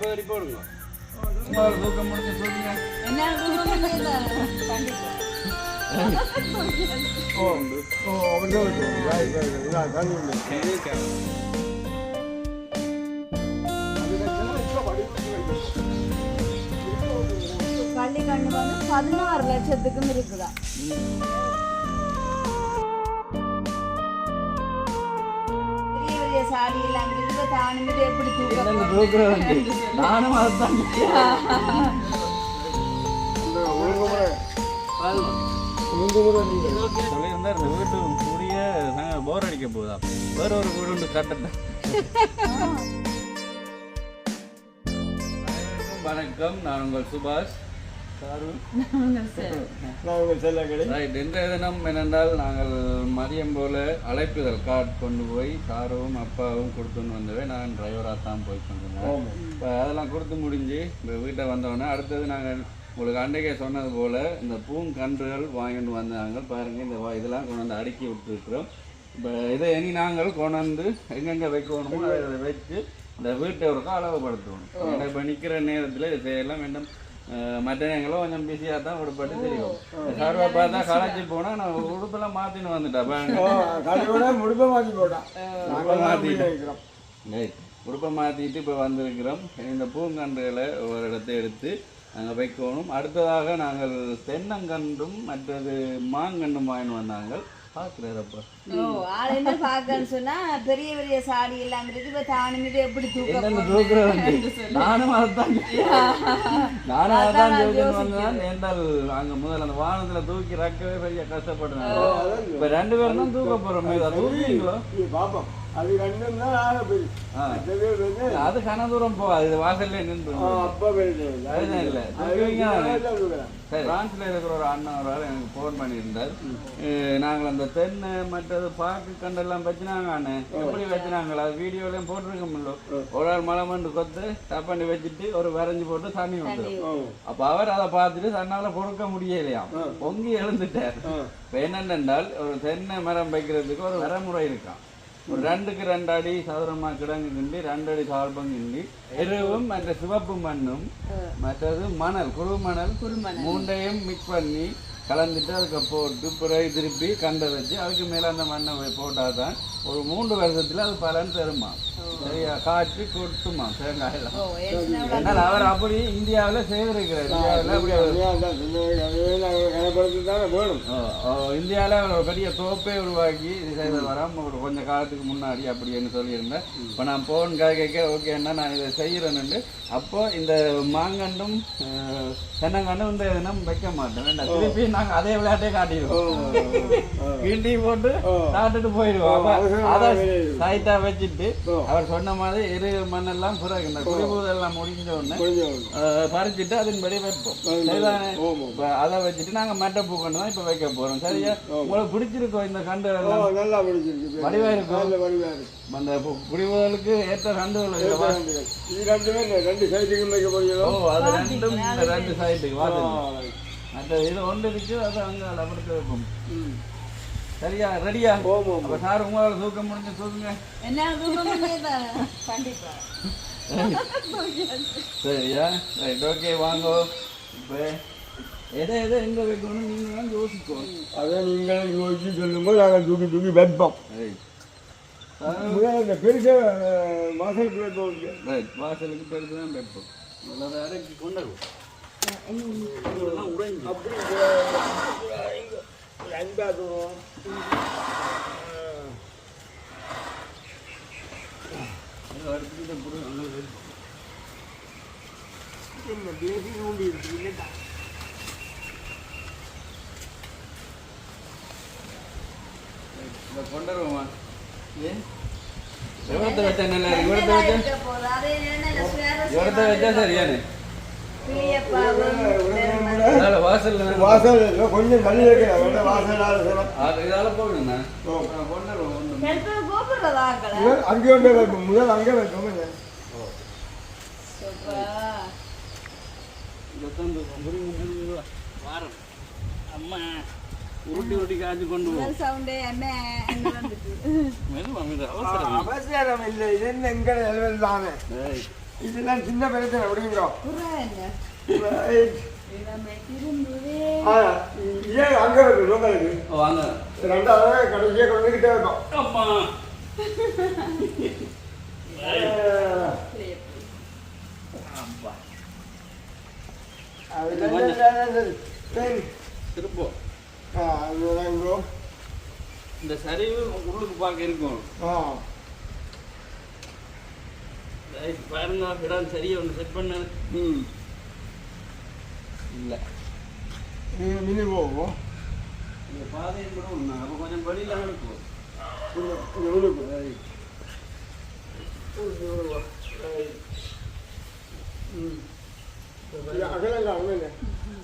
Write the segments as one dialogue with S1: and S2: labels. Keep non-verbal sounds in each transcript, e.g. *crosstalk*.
S1: அப்போ அடி போடுங்க சும்மா ஒரு தூக்கம் முடிச்சு தூக்குங்க
S2: என்ன தூக்கமே இல்லை. கண்டிப்பா.
S3: ஓ ஓ அப்படிதான் இருக்கும். Right, right, right. இதான் தண்ணி உண்டு.
S2: கள்ளி கண்ணு வந்து பதினாறு லட்சத்துக்கும் இருக்குதா பெரிய பெரிய சாடி
S1: நானும் அதுதான்
S3: இந்த
S1: வீட்டு கூடிய போர் அடிக்க போதா வேற ஒரு வீடு உண்டு கட்டட்டேன் வணக்கம் நான் உங்கள் சுபாஷ். *laughs* இன்றைய தினம் என்னென்றால் நாங்கள் மதியம் போல அழைப்புதல் கார்டு கொண்டு போய் சாரும் அப்பாவும் கொடுத்துன்னு வந்தவே நான் டிரைவராக தான் போய் கொண்டிருந்தேன். இப்போ அதெல்லாம் கொடுத்து முடிஞ்சு இப்போ வீட்டை வந்தோடனே அடுத்தது நாங்கள் உங்களுக்கு அன்றைக்கே சொன்னது போல் இந்த பூங்கன்றுகள் வாங்கிட்டு வந்தாங்க. பாருங்கள் இந்த இதெல்லாம் கொண்டு வந்து அடுக்கி விட்டுருக்குறோம். இப்போ இதை இனி நாங்கள் கொண்டு வந்து எங்கெங்கே வைக்கணுமோ அதை வச்சு இந்த வீட்டை ஒருக்கா அளவுபடுத்தணும் ஏன்னா இப்போ நிற்கிற நேரத்தில் இது செய்யலாம். வேண்டும் மற்ற நேரங்களும் கொஞ்சம் பிஸியாக தான் விடுபட்டு தெரியும். சார்வா பார்த்தா களைச்சி போனால் நான் உடுப்பெல்லாம் மாற்றின்னு வந்துட்டேன்
S3: முடிப்பை மாற்றி போட்டான்
S1: ரைட் உடுப்பை மாற்றிட்டு இப்போ வந்திருக்கிறோம். இந்த பூங்கன்றுகளை ஒரு இடத்தை எடுத்து நாங்கள் வைக்கணும். அடுத்ததாக நாங்கள் தென்னங்கன்றும் மற்றது மாங்கன்றும் வாங்கிட்டு வந்தாங்க. பார்க்குறாரப்பா
S2: ஓ ஆள் என்ன பார்க்கன்னு சொன்னா பெரிய பெரிய சாடி எல்லாம் இருக்கு இப்ப தானுங்கிட்டு எப்படி தூக்கம்
S1: நானும் *laughs* நானும் அதான் என்றால் *laughs* அங்கே முதல்ல அந்த வானத்தில் தூக்கி ரக்கவே பெரிய கஷ்டப்படுறாங்க இப்போ ரெண்டு பேரும் தான் தூக்க
S3: இது பார்ப்போம் அது ரெண்டும் தான் ஆக வந்து
S1: அது கன தூரம் போகாது. இது வாசல்லே நின்று
S3: அப்பா
S1: இல்லை.
S3: அது
S1: பிரான்ஸ்ல இருக்கிற ஒரு அண்ணன் ஒரு ஆள் எனக்கு ஃபோன் பண்ணியிருந்தார். நாங்கள் அந்த தென்னை மற்றது பாக்கு கண்டெல்லாம் வச்சுனாங்க அண்ணன் எப்படி வச்சுனாங்களா? அது வீடியோலையும் போட்டிருக்கோம்ல ஒரு ஆள் மலை மண்டு கொத்து தப்பாண்டி வச்சுட்டு ஒரு வரைஞ்சி போட்டு தண்ணி வந்துடும் அப்போ அவர் அதை பார்த்துட்டு தன்னால பொறுக்க முடியலையாம். பொங்கி எழுந்துட்டார். இப்போ என்னென்றால் ஒரு தென்னை மரம் வைக்கிறதுக்கு ஒரு வரைமுறை இருக்கான் ஒரு ரெண்டுக்கு ரெண்டு அடி சதுரமா கிடங்கு கிண்டி ரெண்டு அடி சால்பம் கிண்டி எருவும் மற்ற சிவப்பு மண்ணும் மற்றது மணல் குறு மணல் மூண்டையும் மிக்ஸ் பண்ணி கலந்துட்டு அதுக்கு போட்டு பிறகு திருப்பி கண்டை வச்சு அதுக்கு மேலே அந்த மண்ணை வை- போட்டாதான் ஒரு மூன்று வருஷத்துல அது பலன் தருமா? காய்ச்சி கொட்டுமா தேங்காயெல்லாம் அவர் அப்படி இந்தியாவில் செய்திருக்கிறார் இந்தியாவில் அவர்
S3: வேணும்
S1: இந்தியாவில் ஒரு பெரிய தோப்பே உருவாக்கி இது செய்த வரம் ஒரு கொஞ்ச காலத்துக்கு முன்னாடி அப்படின்னு சொல்லியிருந்தேன் இப்போ நான் போன் கேட்க ஓகேன்னா நான் இதை செய்கிறேன்னு அப்போ இந்த மாங்கண்டும் தென்னங்கண்டும் இந்த தினம் வைக்க மாட்டேன். வேண்டாம். திருப்பி நாங்கள் அதே விளையாட்டே காட்டிடுவோம். *laughs* கிண்டி போட்டு சாப்பிட்டுட்டு போயிடுவோம். அதை சாய்த்தா வச்சுட்டு அவர் சொன்ன மாதிரி எரு மண்ணெல்லாம் பிறகு இந்த குடிபூதெல்லாம் முடிஞ்ச உடனே பறிச்சுட்டு அதன்படி வைப்போம். சரிதானே? அதை வச்சுட்டு நாங்க மட்டை பூக்கண்டு தான் இப்ப வைக்க போறோம். சரியா? உங்களுக்கு பிடிச்சிருக்கோம் இந்த கண்டு
S3: ஓ,
S1: எல்லாம்
S3: நல்லா பிடிச்சிருக்கு.
S1: வடிவா இருக்கும் அந்த குடிபுதலுக்கு ஏற்ற கண்டுகள்?
S3: இது ரெண்டுமே ரெண்டு சைட்டுக்கும் வைக்க
S1: ஓ
S3: போறீங்களோ
S1: அது ரெண்டும் இந்த ரெண்டு சைட்டுக்கு. வாங்க அந்த இது ஒன்று இருக்கு அது அங்க லபடுத்து வைப்போம். சரியா ரெடியா?
S3: ஓம் ஓம்
S1: அப்ப சார் உங்களால தூக்கம் முடிஞ்சு தூக்குங்க
S2: என்ன தூக்கமே இல்லை. கண்டிப்பா.
S1: சரியா? ரைட் ஓகே வாங்கோ. இப்போ எதை எதை எங்க வைக்கணும் நீங்க தான் யோசிக்கணும்
S3: அதை நீங்களும் யோசிச்சு சொல்லும்போது நாங்கள் தூக்கி தூக்கி வைப்போம்.
S1: ரைட்.
S3: முதல்ல இந்த பெருசா வாசலுக்கு வைப்போம்
S1: ரைட் வாசலுக்கு பெருசு தான் வைப்போம். நல்லா இறக்கி கொண்டு வருவோம்
S3: தூரம் இந்த இருக்கு
S1: கொண்டு வருவோமா ஏன் இவரத்தை வச்சா நல்லா இருக்கு இவரத்தை வச்சா இவரத்தை வச்சா அதனால நான்
S3: வாசல் இல்லை, கொஞ்சம் தள்ளி வைக்கிறேன் வேண்டாம் வாசலால சிலம்
S1: அது இதால போகணுண்ணா
S3: ஓ.
S1: நான் கொண்டு வருவோம் ஒண்ணும்
S2: எடுத்து கூப்பிடுறதா ஆக்களை?
S3: முதல் அங்கே கொண்டு வைப்போம் முதல் அங்கே வைப்போம்.
S1: வாரம் அம்மா உருட்டி உருட்டி காய்ச்சி கொண்டு போவோம் அவசரம்.
S3: இல்லை. இது என்ன எங்கே நிலவில் தானே?
S1: ஏய்,
S3: இதெல்லாம் சின்ன பிரச்சனை விடுங்க ஏன் அங்க இருக்கு
S1: ஓ வாங்க
S3: ரெண்டாவது கடைசியாக கொண்டுகிட்டே இருக்கும்.
S1: அம்மா.
S3: அது சரி, சரி, சரி. சரி.
S1: திருப்போம்
S3: ஆ, அதுதான் இங்கோ.
S1: இந்த சரிவு உள்ளுக்கு பார்க்க இருக்கும். பாருங்க இடம் சரியா ஒன்று செட் பண்ண.
S3: ம்.
S1: இல்லை
S3: நீங்க மினி போவோம்
S1: இந்த பாதையும் கூட ஒன்று அப்போ கொஞ்சம் வெளியில் இருக்கும்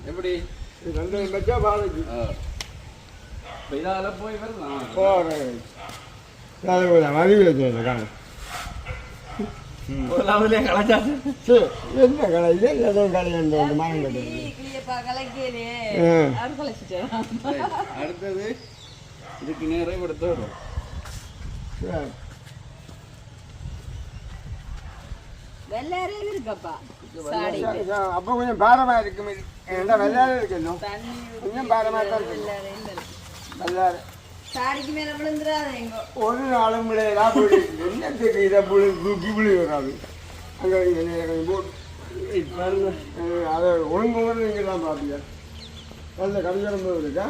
S1: எப்படி?
S3: ரெண்டு வச்சா பாதைக்கு.
S1: இதால போய் வரலாம்
S3: போகிறேன் காணும் என்ன கடை இது எதுவும் கடை இந்த மரம் கட்டுறது
S1: அடுத்தது இதுக்கு வரும்
S3: கொஞ்சம் பாரமா இருக்கும் வெள்ளாறு இருக்கணும் கொஞ்சம் பாரமா தான் இருக்கும் வெள்ளாறு
S2: சாடிக்கு மேல விழுந்துடாத எங்கோ?
S3: ஒரு நாளும் போயிட்டு என்னத்துக்கு இதை புளி தூக்கி புளி வராது. அங்கே அதை ஒழுங்கு முறை நீங்கள் தான் பார்ப்பீங்க நல்ல கடிகாரம் இருக்கா?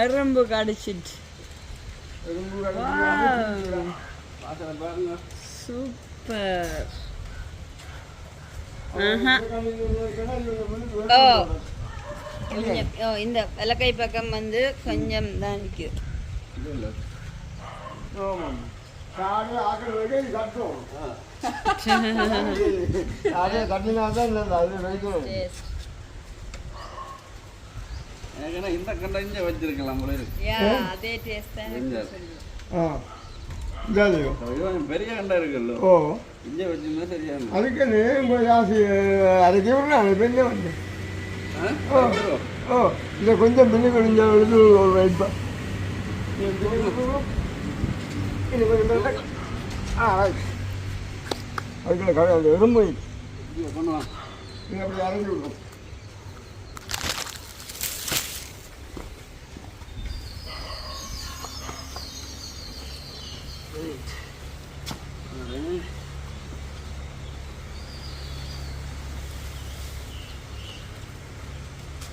S2: எறும்பு கடிச்சிட்டு.
S3: எறும்பு கடிச்சு
S2: சூப்பர்.
S3: ஓ.
S2: கொஞ்சம் ஓ, இந்த விளக்கை பக்கம் வந்து கொஞ்சம் தான்
S1: ஏன்னா *laughs* இந்த கண்டை இங்கே வச்சிருக்கலாம் போல இருக்கு.
S2: யா அதே டேஸ்ட் தான்
S1: பெரிய கண்டை இருக்குல்ல.
S3: ஓ.
S1: இங்கே வச்சிருந்தா சரியா இருக்கும்.
S3: அதுக்கு அதுக்கு பெரிய வந்து? ஓ இதை கொஞ்சம் பின்னி கொஞ்சம் எடுத்து வைப்பேன் இது கொஞ்சம் ஆ ரைட் அதுக்குள்ள கடை எறும்பு இது அப்படி அரைஞ்சி விடும்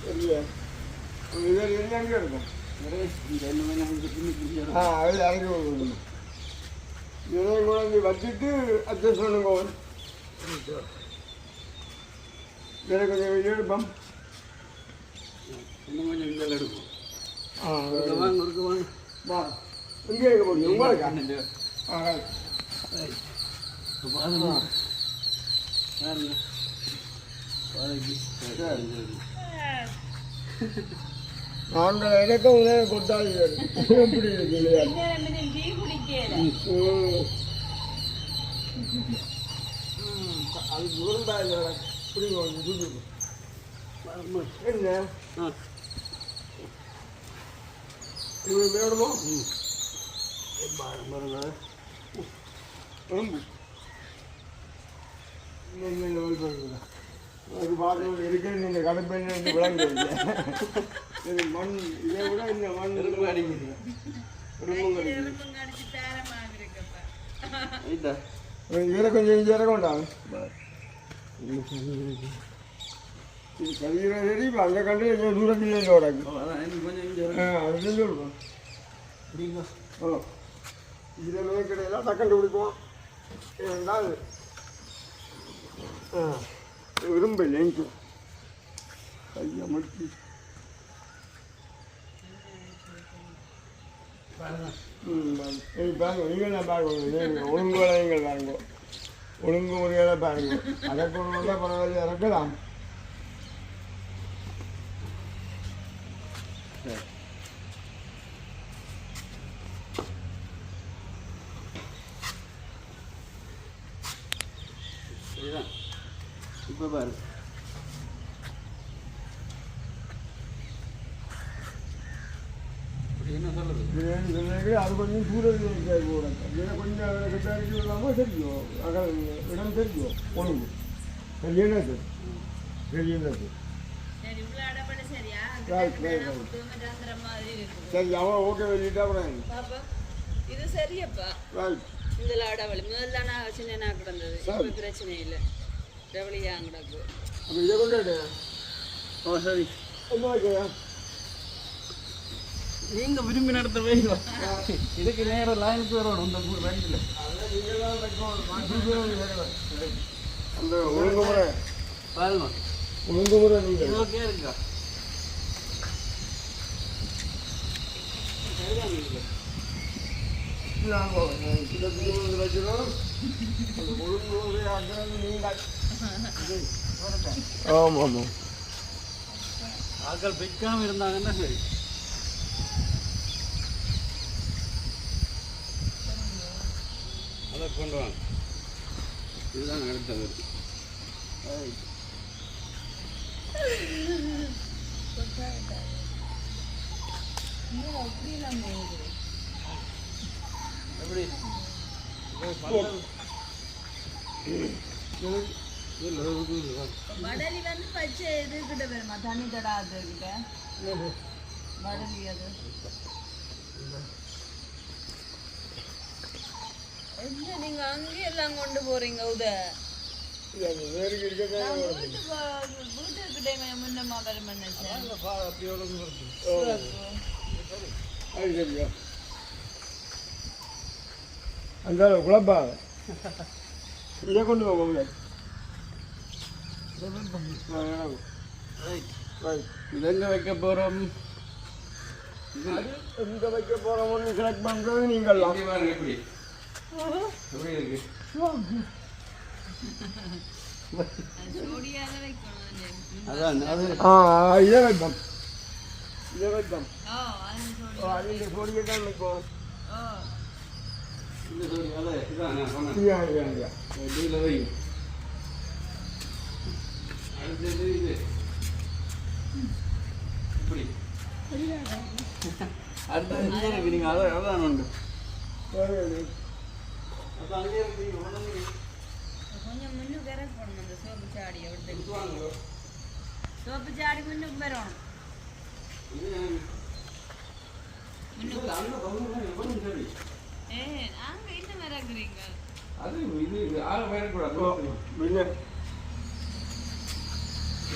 S3: சரியா இது இது எங்கே இருக்கும்
S1: இந்த என்ன வேணா இங்கே பின்னி பிடிச்சி
S3: ஆ அது இறங்கி விடணும் இதையும் கூட இங்கே வச்சுட்டு அட்ஜஸ்ட் பண்ணுங்க வேறு கொஞ்சம் எடுப்போம்
S1: இன்னும் கொஞ்சம் இங்கே எடுக்கும்
S3: ஆ
S1: இங்கே வாங்க இருக்கு வாங்க
S3: வா இங்கே இருக்க முடியும் உங்களுக்கு
S1: இந்த
S3: ஆ ரைட்
S1: இப்போ பாருங்க பாருங்க பாருங்க சரி
S3: நாங்கள் எனக்கு உணவு கொடுத்தாலும் எப்படி இருக்கு இல்லையா. அது உருண்டா இல்லை. என்ன இது வேணுமோ
S1: பாருங்க.
S3: எறும்பு இன்னும் அது பார்த்து இருக்கிறது இந்த கடுப்பெண்ணு விளங்கு இது மண் இதை விட இந்த மண்
S1: எறும்பு அடிக்குது.
S3: இதில் கொஞ்சம் இங்கே இறக்க வேண்டாம் இது சரி இப்போ அந்த கண்டு கொஞ்சம் தூரத்தில் இல்லை ஆ அது செஞ்சு கொடுப்போம். ஓ இதில் மேற்கடையெல்லாம் டக்கண்டு பிடிப்போம் ஏனென்றால் ஆ. விரும்ப லேஞ்சு கையை முடிச்சு ஒழுங்கு வளையங்கள் பாருங்க. ஒழுங்கு முறைகளை பாருங்க. அதற்கு வந்தால் பரவாயில்ல இறக்கலாம்
S1: இப்போ பாரு என்ன சொல்லுது
S3: அது கொஞ்சம் கூட. இதில் கொஞ்சம் அதில் கிட்ட இல்லாமல் தெரியும் அகல் இடம் தெரியும் ஒழுங்கு. பெரியனது
S2: சரி. இவ்வளோ அடப்பட சரியா?
S3: Right, right, right.
S2: அந்த மாதிரி இருக்குது.
S3: சரி அவன் ஓகே வெளியிட்டா அப்புறம்
S2: பாப்பா இது சரியப்பா. இந்த லாடவழி முதல்ல நான் சின்ன கிடந்தது பிரச்சனை இல்லை. ரவளியா கிடக்கு
S3: அப்போ இதை
S1: ஓ சரி நீங்க விரும்பி நடத்த வைங்க இதுக்கு நேரம் லைனுக்கு வரணும் இந்த மூணு ரெண்டுல
S3: அந்த ஒழுங்குமுறை
S1: பாருங்க
S3: ஒழுங்குமுறை நீங்கள்
S1: இது ஓகே இருக்கா
S3: ஆமாம். ஆமாம்
S1: ஆக்கள் வைக்காம இருந்தாங்கன்னா சரி. அதை கொண்டு வாங்க இதுதான் அடுத்தது எப்படி?
S2: வடலி வந்து பச்சை இது வருமா தண்ணி தடாது கிட்ட. வடலி அது. என்ன நீங்க அங்கேயே எல்லாம் கொண்டு போறீங்க உத? வீட்டுக்கு முன்னமா வரும்
S3: அந்த குழப்பா இதை கொண்டு போக முடியாது
S1: இது எங்க வைக்க போறோம்
S3: எங்கே வைக்க போகிறோம்னு செலக்ட் பண்ணுறது நீங்கள்
S1: இங்க பாருங்க எப்படி எப்படி இருக்கு
S2: சோடியாக வைக்கணும்
S1: அதான் அது
S3: ஆ இதை
S1: அடுத்தது இது இப்படி அடுத்தது இங்கே இருக்கு நீங்க அதான் அதான் உண்டு அப்போ அங்கே இருக்கு நீங்க உடனே
S2: கொஞ்சம் முன்னுக்கு இறக்கணும் அந்த சோப்பு சாடி எடுத்து
S1: வாங்க
S2: சோப்பு சாடி முன்னுக்கு வரணும் ஏ அங்க என்ன இறக்குறீங்க
S1: அது இது ஆக
S3: பின்ன
S1: இப்படி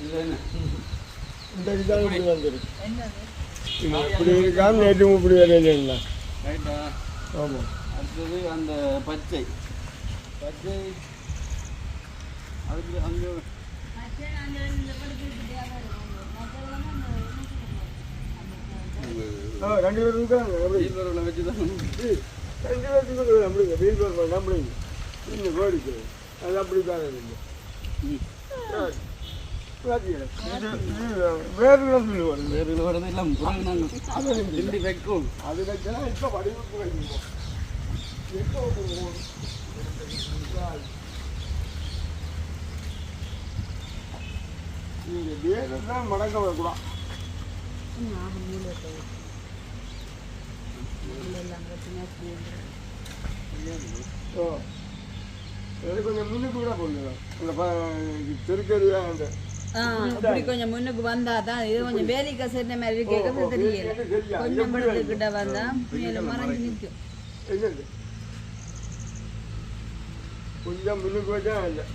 S1: இந்த இதுதான்
S3: இப்படி இல்லை
S1: இல்ல என்ன?
S3: இந்த இதான் இப்படி வந்துருக்கு இருக்காம நேற்றும் இப்படி வரையில? ஆமாம்
S1: அடுத்தது அந்த பச்சை. பச்சை. அதுக்கு அங்கே
S3: ஆ ரெண்டு பேர் இருக்காங்க
S1: வச்சு தான்
S3: ரெண்டு பேர்த்துக்கு அப்படிங்க வீல் பேர் அப்படிங்க இந்த கோடிக்கு. அது அப்படி தான் இருக்குது வேறு சொல்லுவாங்க
S1: வேறு எல்லாம் திண்டி வைக்கும்
S3: அது வச்சா இப்போ வடிவுக்கு வைக்கணும் எப்போ நீங்கள் வேறு தான் மடக்க வைக்கலாம் கொஞ்சம் முன்னுக்கு கூட போடுங்க அந்த ப- அந்த
S2: இப்படி கொஞ்சம் முன்னுக்கு வந்தா தான் இது கொஞ்சம் வேலிக்க சேர்ந்த மாதிரி கேட்கறது தெரியல. கொஞ்சம் படுத்துக்கிட்ட வந்தா மேல மறைஞ்சு நிற்கும்.
S3: என்னது கொஞ்சம் முன்னுக்கு இல்லை.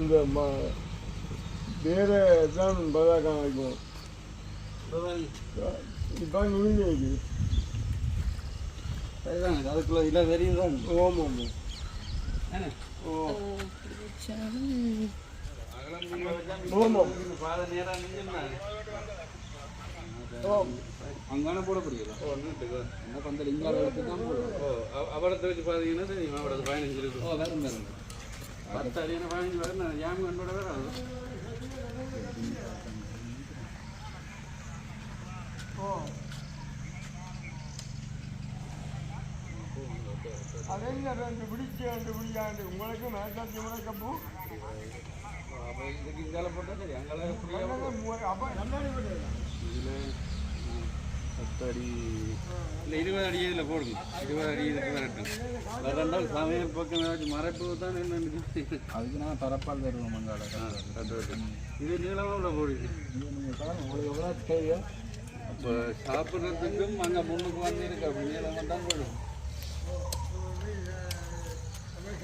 S3: இந்த வேறு தான் பதாக்கம் வைக்கும் இப்போ நீங்க
S1: சரிதான் அதுக்குள்ள இல்லை தெரியுதான்
S3: ஓம் ஓம்
S1: அங்கான போட புரியுதா ஓ. நீட்டுக்கு
S4: என்ன பந்தல் இங்கால எடுத்து தான் போடுவோம்
S1: ஓ அவ- அவடத்தை வச்சு பார்த்தீங்கன்னா தெரியும் அவடத்து பதினஞ்சு இருக்கு.
S4: ஓ வேறும் வேறும்
S1: பத்து அடியான பதினஞ்சு வரும் ஜாமி கண்டோட வராது.
S3: ஓ. அதே ரெண்டு பிடிச்சி ரெண்டு பிடிக்காண்டு உங்களுக்கு மேற்காட்சி முறைக்கப்போ
S1: அப்போ இதுக்கு போட்டால் சரி அங்கால
S3: அப்போ என்ன
S1: இதில் பத்து அடி இல்லை இருபது அடி இதில் போடுங்க. இருபது அடி இதுக்கு வரட்டும் வரண்டால் சமையல் பக்கம் ஏதாச்சும் மறைப்பு தான் என்னன்னு
S4: அதுக்கு நான் தரப்பால் தருவோம் மங்கால
S1: இது நீளமாக உள்ள
S4: தேவையோ.
S1: அப்போ சாப்பிட்றதுக்கும் அங்கே முன்னுக்கு வந்து இருக்கு. அப்படி நீளமாக தான் போடும்
S3: அதுக்காக நிறைய குறைக்க வேண்டாம் நம்பி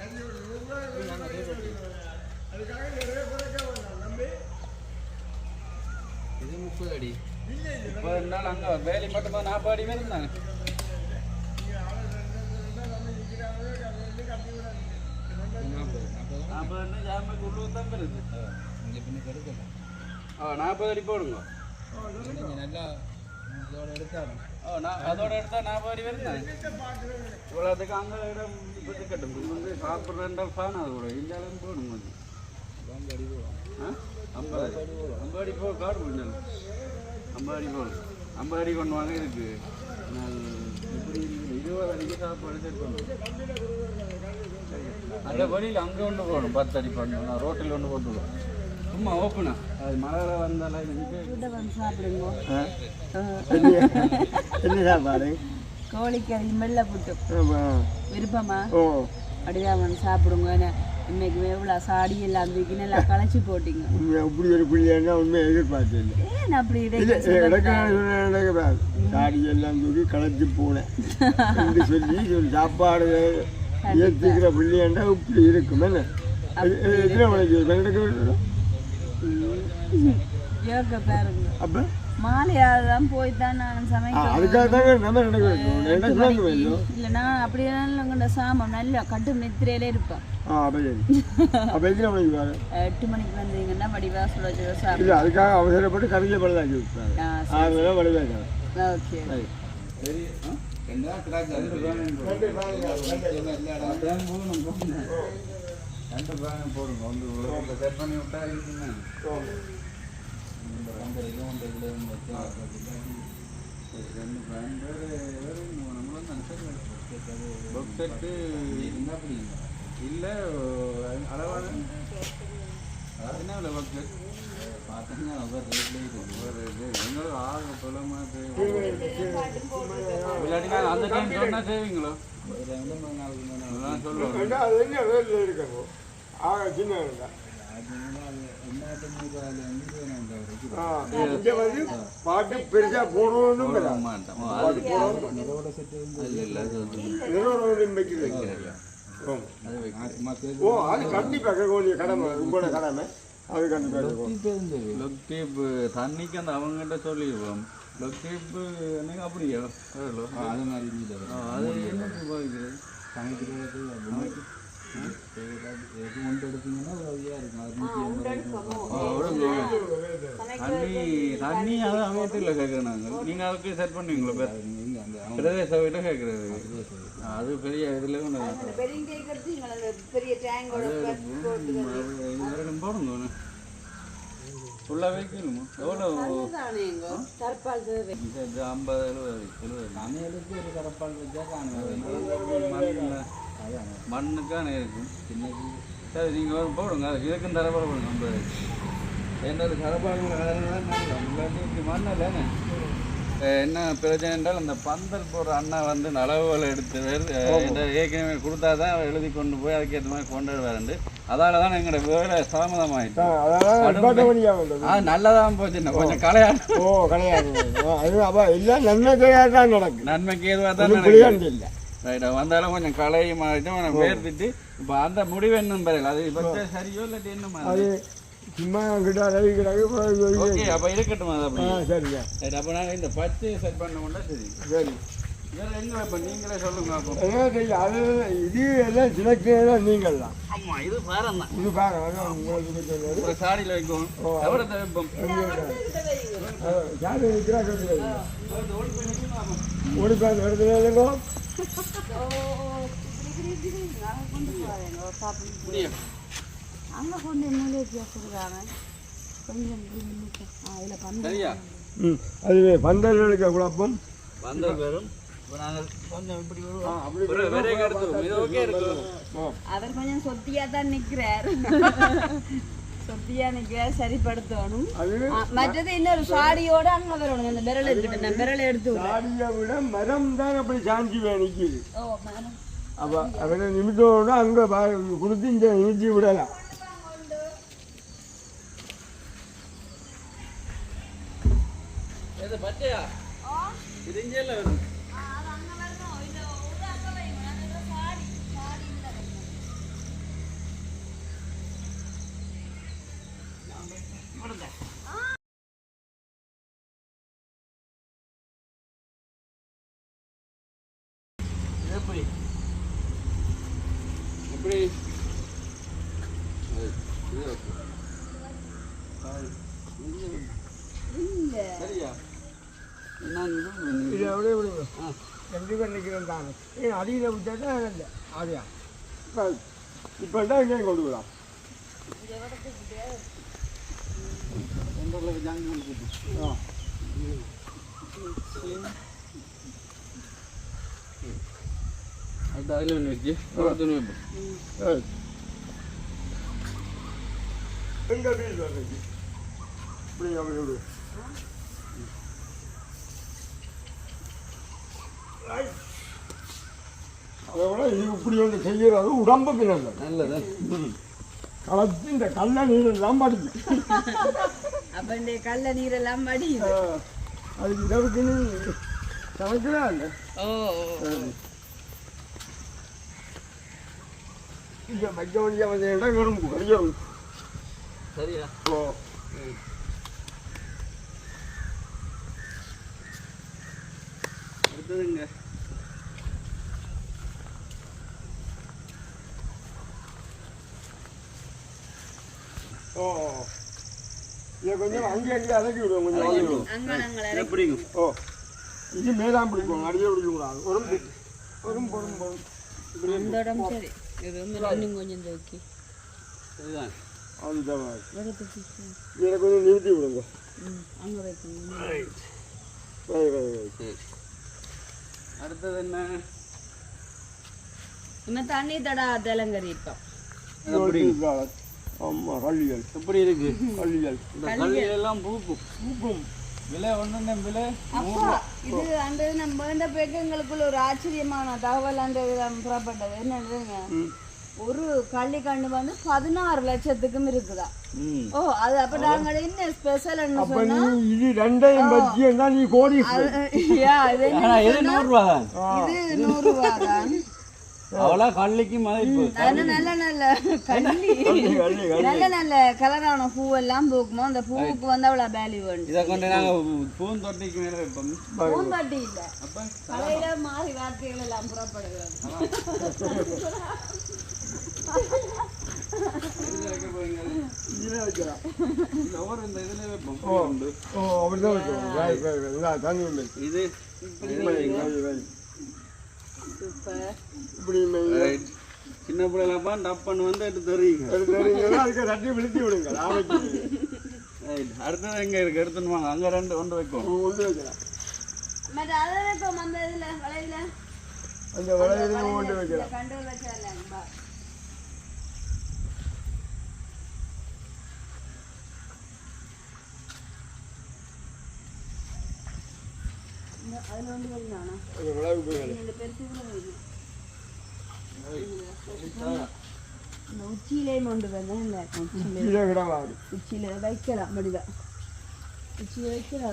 S4: இது முப்பது அடி.
S1: இப்போ நாள் அங்கே வேலி மட்டும் தான் நாற்பது அடி மேலே இருந்தாங்க.
S4: நாற்பது
S1: அடி போடுங்க.
S4: நல்லா
S1: அதோட எடுத்தா நாற்பது அடி வருந்தாங்க இவ்வளோத்துக்கு அங்கே இடம் இப்போ இருக்கட்டும் வந்து சாப்பிட்றேன்டால் ஃபேன் அது கூட
S4: அடி போடும்
S1: ஆ ஐம்பது ஐம்பது அடி போ காடு முடிஞ்சல் ஐம்பது அடி போடும் ஐம்பது அடி கொண்டு வாங்க இருக்கு? இருபது அடிக்கு சாப்பாடு செட் பண்ணுவோம் அந்த வழியில் அங்கே ஒன்று போகணும். பத்து அடி பண்ணணும் நான் ரோட்டில் ஒன்று போட்டுருவோம் சும்மா ஓப்பனா. அது மழை வந்தாலும்
S2: சாப்பிடுங்க
S3: என்ன சாப்பாடு?
S2: கோழிக்கறி மெல்ல புட்டு. விருப்பமா? அப்படிதான் சாப்பிடுங்க இன்னைக்கு எவ்வளோ சாடி எல்லாம் தூக்கி நல்லா களைச்சி போட்டீங்க.
S3: இப்படி ஒரு பிள்ளைன்னா உண்மையை எதிர்பார்த்து இல்லை
S2: ஏன் அப்படி
S3: சாடி எல்லாம் தூக்கி களைச்சி போனேன். சொல்லி ஒரு சாப்பாடு ஏற்றுக்கிற பிள்ளையாண்டா இப்படி இருக்கும். என்ன? எத்தனை
S2: யோக பாருங்க.
S3: அப்போ?
S2: மாலையாக தான் போய் தான் நான் சமைக்க
S3: அதுக்காக தாங்க நம்ம நடக்க வேண்டும் எனக்கு வாங்க வேண்டும்
S2: இல்லை நான் அப்படியே சாமம் நல்லா கட்டு நித்திரையில இருப்பேன்.
S3: ஆ அப்போ சரி. அப்போ எத்தனை மணிக்கு வர?
S2: எட்டு மணிக்கு வந்தீங்கன்னா வடிவா சுட சுட சாப்பிடுவேன்
S3: இல்லை அதுக்காக அவசரப்பட்டு கடையில் பழுதாக்கி விட்டாங்க ஆறு வேலை
S2: ஓகே.
S1: சரி. கிடாக்கு ரெண்டு போகணும் ரெண்டு போடுங்க. வந்து செட் பண்ணி விட்டா இருக்குங்க
S4: அந்த இது ஒன்று
S1: ரெண்டு புக் செட்டு
S4: என்ன அப்படிங்க
S1: இல்லை அளவான என்ன இல்லை புக் செட்
S4: பார்த்தீங்கன்னா ஒவ்வொரு இருக்குது
S1: இது எங்களுக்கு ஆக புலமாக இல்லாட்டி நான் அந்த டைம் சொன்னால் செய்வீங்களோ
S4: ரெண்டு மூணு நாளுக்கு
S1: சொல்லுவோம்
S3: ஆக சின்ன பாட்டு போடணும்னு
S1: ஓ, அது
S3: கேட்க கடமை உங்களோட கடமை அது
S1: தண்ணிக்கு அந்த அவங்ககிட்ட சொல்லிடுவோம். எனக்கு அப்படியா?
S4: அது மாதிரி
S1: அது. என்ன
S4: எது ஒன்று எடுத்தீங்கன்னா உதவியாக இருக்கும் அது
S1: தண்ணி தண்ணி அதை அமையத்தில் கேட்குறேன் நாங்கள் நீங்கள் அதுக்கு செட் பண்ணுவீங்களா பேர்
S4: அந்த
S1: பிரதேச வீட்டை கேட்குறது அது பெரிய இதில் போடுங்க ஃபுல்லாக வைக்கணுமா எவ்வளோ
S2: தற்பால்
S1: ஐம்பது எழுபது எழுபது
S4: ஒரு கரப்பால் வச்சா
S1: மண்ணுக்கான இருக்கும் சரி நீங்கள் ஒரு போடுங்க. இதுக்கும் தரப்பாடு போடுங்க ஐம்பது என்னது இல்லாட்டி இப்படி மண் இல்லைன்னு என்ன? பிரச்சனை என்றால் அந்த பந்தல் போடுற அண்ணா வந்து அளவுகளை எடுத்து ஏற்கனவே கொடுத்தா தான் எழுதி கொண்டு போய் அதுக்கேற்ற மாதிரி கொண்டு வருவாருண்டு அதால தான் எங்களோட வேலை
S3: வழியாக வந்தது.
S1: அது நல்லதான் போச்சு. கொஞ்சம் கலையாடு
S3: ஓ அப்போ எல்லாம் நன்மைக்கையாக தான் நடக்கும்
S1: நன்மைக்கு எதுவாக தான்
S3: இல்லை.
S1: ரைட்டா வந்தாலும் கொஞ்சம் களையும் மாறிட்டு வேர்த்திட்டு இப்போ அந்த முடிவு என்ன பெறல அது இப்போ சரியோ இல்லாட்டி என்ன
S3: அது? சும்மா கிட்ட ரவி கிடக்கு
S1: ஓகே அப்போ இருக்கட்டும் அது
S3: ஆ
S1: அப்படி
S3: சரிங்க.
S1: ரைட் அப்போ நாங்கள் இந்த பச்சை செட் பண்ண முடியல சரி.
S3: சரி.
S1: வேற என்ன இப்ப நீங்களே சொல்லுங்க
S3: அது இது எல்லாம் சிலக்கு நீங்கள் தான்
S1: ஆமா இது பாரம் தான்
S3: இது அதான் உங்களுக்கு
S1: ஒரு சாடியில் வைக்கும் எவ்வளோ
S3: சொல்லுங்க
S2: அங்க கொண்டு என்னலே வச்சிருக்காங்க கொஞ்சம் அதில் பண்ண
S1: சரியா
S3: ம் அது பந்தல்களுக்கு குழப்பம்
S1: ஓகே இருக்கு.
S2: அவர் கொஞ்சம் சொத்தியா தான் நிக்கிறார். *laughs* நிக்கிறார் சரிப்படுத்தணும் மற்றது இன்னொரு சாடியோட அங்க வரணும் அந்த விரல் நான் விரல் எடுத்து.
S3: சாடியை விட மரம் தான் அப்படி சாஞ்சி நிற்கிது அப்போ அவனை நிமித்தோட அங்கே கொடுத்து இங்கே நிமித்தி விடலாம் ஏன் அடியில் விட்டாட்டா இல்லை. அப்படியா இப்போ இப்போ தான் இங்கே கொண்டு விடலாம்
S1: ஒன்றரை ஜாங்க கொடுத்து
S3: ஆ.
S1: அது அதில் ஒன்று வச்சு ஒரு துணி வைப்போம்
S3: சரி எங்கே வீடு வர்றது இப்படி அப்படி விடு அதை விட இது இப்படி ஒன்று செய்கிறது உடம்புக்கு நல்லது இந்த கல்ல நீர் எல்லாம் படிக்கும்
S2: அப்ப இந்த கல்ல நீரெல்லாம் மடியுது.
S3: அதுக்கு இதற்கு இல்லை?
S2: ஓ
S3: இங்கே வைக்க வேண்டிய வந்து இடம் எறும்பு கடியும்
S1: சரியா?
S3: ஓ.
S1: அடுத்ததுங்க
S3: ஓ இதை கொஞ்சம் அங்கே அங்கே அடக்கி விடுவோம் கொஞ்சம்
S1: இதை பிடிக்கும்
S3: ஓ இது மேலாம் பிடிக்கும் அடியே பிடிக்கக்கூடாது.
S2: அந்த சரி. இன்னும் கொஞ்சம் தூக்கி.
S1: இதுதான்.
S3: அந்த இதை கொஞ்சம் நிறுத்தி விடுங்க.
S2: அங்கே வைக்கணும்.
S3: வை
S1: சரி. அடுத்தது என்ன?
S2: இன்னும் தண்ணி தடா தெலங்கரி இப்போ.
S3: ஆமாம் கல்லியல்.
S1: எப்படி இருக்கு? *laughs*
S3: கல்லியல்.
S1: இந்த கல்லில் எல்லாம் பூக்கும்.
S3: பூக்கும்.
S1: விலை ஒன்று விலை
S2: அப்பா இது அந்த நம்ம வேண்ட பேக்க எங்களுக்குள்ள ஒரு ஆச்சரியமான தகவல் அந்த புறப்பட்டது. என்னதுங்க? ஒரு கள்ளி கண்டு வந்து பதினாறு லட்சத்துக்கும் இருக்குதா? ஓ அது அப்ப நாங்க என்ன ஸ்பெஷல்னு
S3: அப்போ
S2: சொன்னா?
S3: இது ரெண்டையும் பற்றி என்ன நீ கோடி
S2: இது என்ன
S1: ஆனால் இது தான்.
S2: நூறு ரூபா தான்.
S1: கல்லிக்கு மதிப்பு
S2: அது நல்ல நல்ல கள்ளி. நல்ல நல்ல கலரான பூ எல்லாம் பூக்குமோ? அந்த பூவுக்கு வந்து அவ்வளவு வேல்யூ வேணும்.
S1: இதை கொண்டு நாங்கள் பூந்தொட்டிக்கு மேலே வைப்போம்.
S2: பூந்தொட்டி இல்ல.
S1: அப்போ?
S2: கலையில மாறி வார்த்தைகள் எல்லாம் புறப்படுகிறது.
S1: இது
S3: வை வை
S2: சூப்பர்.
S3: இப்படி
S1: சின்ன பிள்ளைலப்பா டப்பன் வந்து எடுத்து தருவீங்க.
S3: அது தெரியுங்களா அதுக்கு தட்டி விழுத்தி விடுங்க.
S1: அடுத்தது எங்கே இருக்கு? எடுத்துன்னு வாங்க. அங்கே ரெண்டு ஒன்று வைக்கும்
S3: கொண்டு வைக்கலாம்.
S2: அந்த இதுல வளையல
S3: அந்த வளையல கொண்டு வைக்கலாம்
S2: கண்டு வச்சால பா இந்த அதுல வந்து வரலானா
S3: அந்த வளைவு போய்
S2: இந்த பெருசு கூட வரணும் இந்த உச்சியிலேயும் கொண்டு வந்தேன் இல்லை உச்சியில
S3: கீழே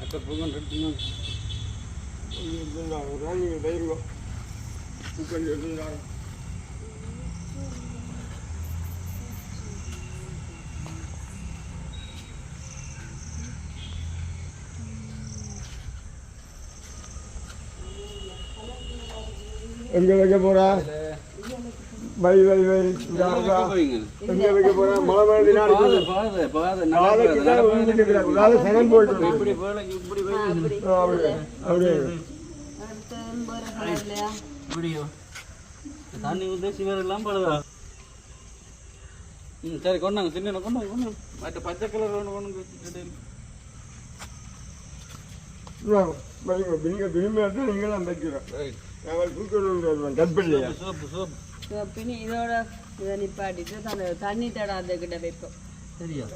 S3: கிட வாரு
S2: உச்சியில வைக்கலாம் அப்படிதான் உச்சியில வைக்கலாதா வேறு கிட்ட வைக்கலாதா கிட்ட கிட்ட சுக்ரியா பாபா கடை கடை நின்று தராரு அப்ப
S3: வை வை வை போறா மழை மழை நாளைக்கு தான் சனம் போயிட்டு அப்படியே
S2: வேற
S1: இப்படியோ தண்ணி சிவரெல்லாம் படுதா ம் சரி கொண்டாங்க சின்ன கொண்டாங்க கொண்டாங்க மற்ற பச்சை கலர் ஒன்று கொண்டு வச்சுட்டு
S3: வாங்க, வைங்க. நீங்க விரும்பி எடுத்து நீங்களும் வைக்கிறோம் கற்பனையா
S1: சோப்பு சோப்பு
S2: பின்னி இதோட இதை நிப்பாட்டிட்டு அந்த தண்ணி தடாத கிட்ட வைப்போம்.
S1: சரியா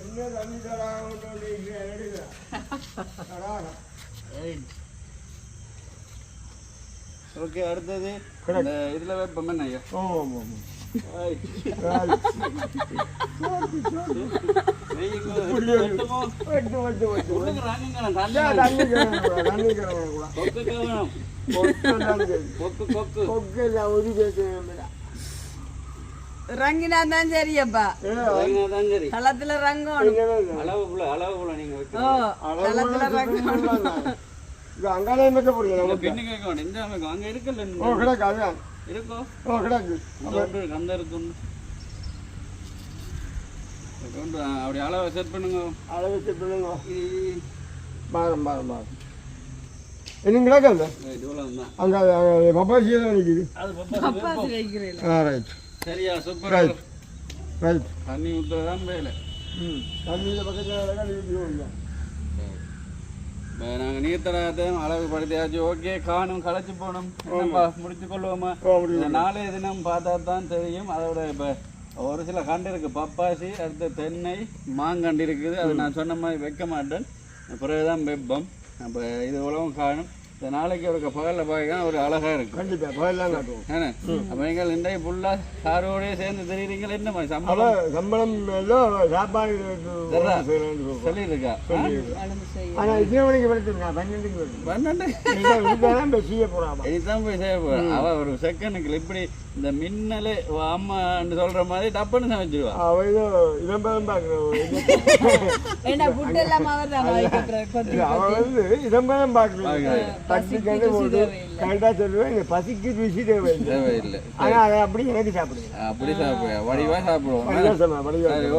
S1: ஓகே அடுத்தது இந்த இதில் வைப்போம் என்ன ஐயா?
S3: கூட
S1: கொக்கு கொக்கு கொக்கு
S3: ஒரு கேட்க
S2: ரங்கினா தான் சரியப்பா
S1: வாங்கினா தான் சரி
S2: களத்துல ரங்கணும்
S1: அளவு புள்ள அளவு புள்ள நீங்க
S2: ஓ
S1: வைக்கணும்
S2: களத்துல ரங்கணும்
S3: இது அங்காலே வைக்க போறீங்க
S1: பெண்ணு கேட்க வேண்டாம் இந்த அங்க இருக்குல்ல
S3: ஓ கிடக்கு அதான்.
S1: இருக்கோ?
S3: ஓ கிடக்கு.
S1: அந்த அந்த அப்படி அளவை செட் பண்ணுங்க.
S3: அளவு பிள்ளைங்க
S1: இது-
S3: பாரம் பாரம் பாரம் இன்னும் கிடக்கு அந்த
S1: இவ்வளவு தான்
S3: அங்கே பப்பாசி தான் நிற்கிது
S1: அது
S3: ஆ ரைட்
S1: சரியா சூப்பர்
S3: ரைட்
S1: தண்ணி ஊற்றுறதான் வேலை.
S3: ம் தண்ணியில் பக்கத்தில்
S1: நாங்கள் நீர் தடாகத்தையும் அளவு படுத்தியாச்சு ஓகே காணும் களைச்சு என்னப்பா முடிச்சு கொள்வோமா? நாளைய தினம் பார்த்தா தான் தெரியும். அதோட இப்போ ஒரு சில கண்டு இருக்கு. பப்பாசி அடுத்து தென்னை மாங்கண்டு இருக்குது. அது நான் சொன்ன மாதிரி வைக்க மாட்டேன். பிறகுதான் வெப்பம். அப்போ இது உலகம் காணும். இந்த நாளைக்கு ஒரு பகலில் பார்க்க ஒரு அழகா இருக்கும்.
S3: கண்டிப்பாக பதிலாம் காட்டுவோம்.
S1: ஏன்னா அப்போ நீங்கள் இன்றைக்கு ஃபுல்லாக சாரோடய சேர்ந்து தெரியுறீங்களா என்ன மாதிரி சம்பளம்?
S3: சம்பளம் எல்லாம் சாப்பாடு
S1: சொல்லியிருக்கா?
S3: ஆனால் இத்தனை மணிக்கு படுத்துருங்க பன்னெண்டுக்கு
S1: பன்னெண்டு?
S3: வீட்டில் போய் செய்ய போகிறாமா
S1: இதுதான் போய் செய்ய போகிறேன் அவள் ஒரு செகண்டுக்கு இப்படி இந்த மின்னல் அம்மான்னு சொல்கிற மாதிரி டப்புன்னு சமைச்சிருவா
S3: அவ ஏதோ இதம்பரம்
S2: ஏன்னா புட்டு எல்லாம் அவர் தான் வைக்கிறது
S3: அவ வந்து இதம்பரம் பார்க்குறேன் தட்டி கண்டு போட்டு கரெக்டாக சொல்லுவேன் இந்த பசிக்கு ருசி தேவையில்லை. ஆனால் அதை அப்படி எனக்கு சாப்பிடுங்க
S1: அப்படி சாப்பிடுவா வடிவாக சாப்பிடுவோம்.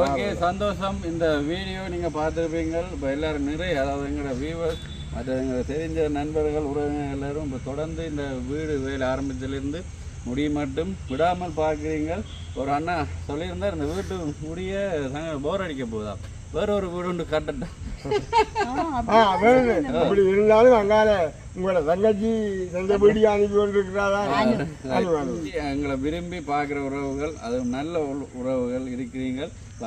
S1: ஓகே சந்தோஷம். இந்த வீடியோ நீங்கள் பார்த்துருப்பீங்க இப்போ எல்லாரும் நிறைய அதாவது எங்களோட வியூவர்ஸ் மற்ற எங்களை தெரிஞ்ச நண்பர்கள் உறவினர்கள் எல்லாரும் இப்போ தொடர்ந்து இந்த வீடு வேலை ஆரம்பிச்சதுலேருந்து முடி மட்டும் விடாமல் பார்க்குறீங்க ஒரு அண்ணா சொல்லியிருந்தார் இந்த வீட்டு முடிய போர் அடிக்க போகுதா? வேற ஒரு வீடு ஒன்று
S3: வேணும் அப்படி இருந்தாலும் அங்கால உங்களோட தங்கச்சி தந்தை வீடியோ அனுப்பி கொண்டிருக்கிறாரா?
S1: எங்களை விரும்பி பார்க்குற உறவுகள் அது நல்ல உற- உறவுகள் இருக்கிறீங்க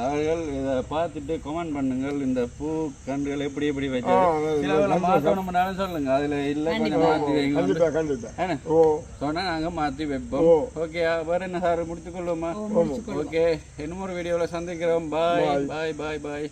S1: அவர்கள் இதை பார்த்துட்டு கமெண்ட் பண்ணுங்கள். இந்த பூ கன்றுகள் எப்படி எப்படி வச்சது சில மாற்றணும்னாலும் சொல்லுங்க. அதுல இல்லை கொஞ்சம் மாற்றி வைங்க.
S3: கண்டிப்பா கண்டிப்பா.
S1: ஏன்னா
S3: ஓ.
S1: சொன்னா நாங்க மாற்றி வைப்போம். ஓகே வேற என்ன சார்? முடித்துக்கொள்வோமா ஓகே இன்னும் ஒரு வீடியோவில் சந்திக்கிறோம். பாய் பாய் பாய் பாய்